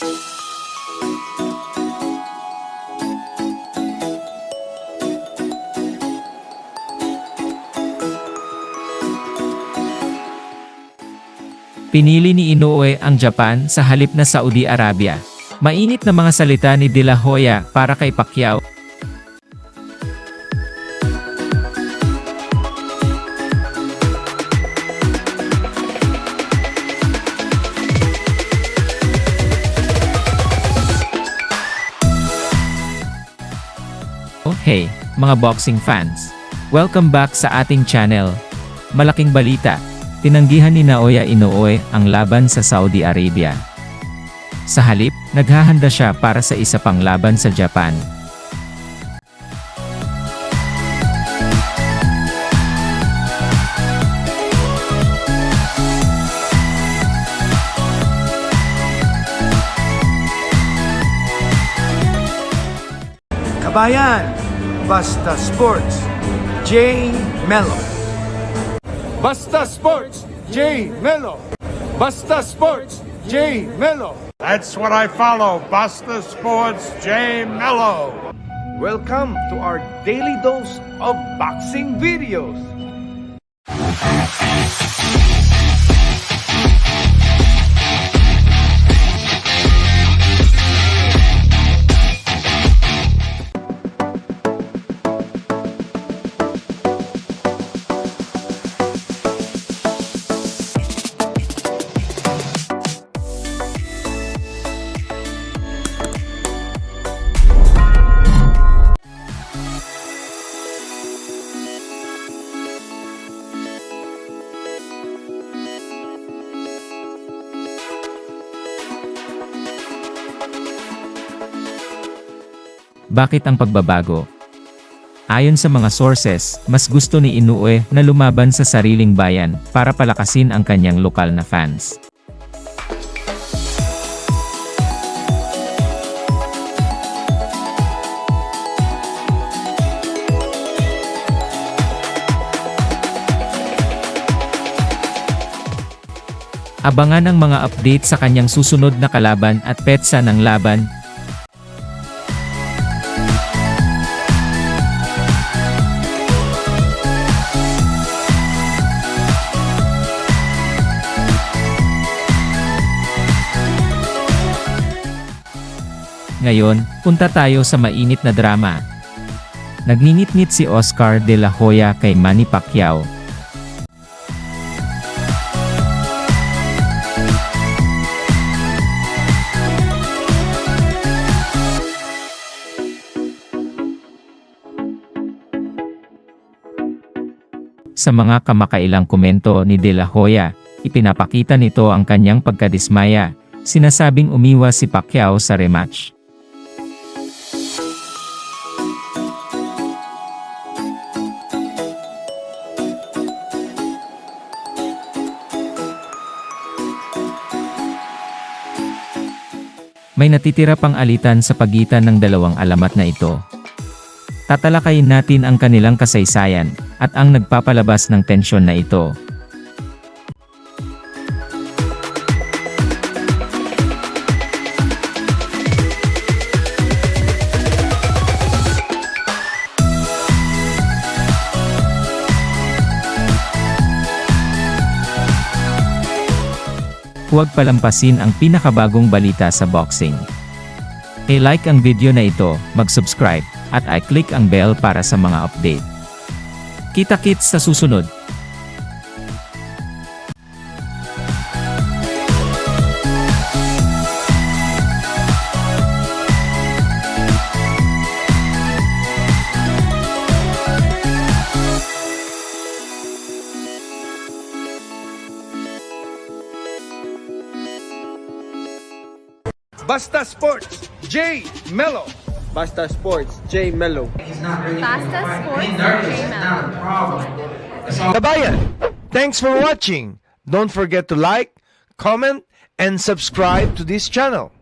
Pinili ni Inoue ang Japan sa halip na Saudi Arabia. Mainit na mga salita ni De La Hoya para kay Pacquiao. Hey, mga boxing fans. Welcome back sa ating channel. Malaking balita. Tinanggihan ni Naoya Inoue ang laban sa Saudi Arabia. Sa halip, naghahanda siya para sa isa pang laban sa Japan. Kabayan, Basta Sports, Jay Mello. Basta Sports, Jay Mello. Basta Sports, Jay Mello. That's what I follow. Basta Sports Jay Mello. Welcome to our daily dose of boxing videos. Bakit ang pagbabago? Ayon sa mga sources, mas gusto ni Inoue na lumaban sa sariling bayan para palakasin ang kanyang lokal na fans. Abangan ang mga update sa kanyang susunod na kalaban at petsa ng laban Ngayon, punta tayo sa mainit na drama. Nagninitnit si Oscar de la Hoya kay Manny Pacquiao. Sa mga kamakailang komento ni De La Hoya, ipinapakita nito ang kanyang pagkadismaya, sinasabing umiwas si Pacquiao sa rematch. May natitira pang alitan sa pagitan ng dalawang alamat na ito. Tatalakayin natin ang kanilang kasaysayan, at ang nagpapalabas ng tensyon na ito. Huwag palampasin ang pinakabagong balita sa boxing. I-like ang video na ito, mag-subscribe, at i-click ang bell para sa mga update. Kita-kits sa susunod. Basta Sports, J. Mello. Basta Sports, J. Mello. Basta Sports J-Mel. Kabayan, thanks for watching. Don't forget to like, comment, and subscribe to this channel.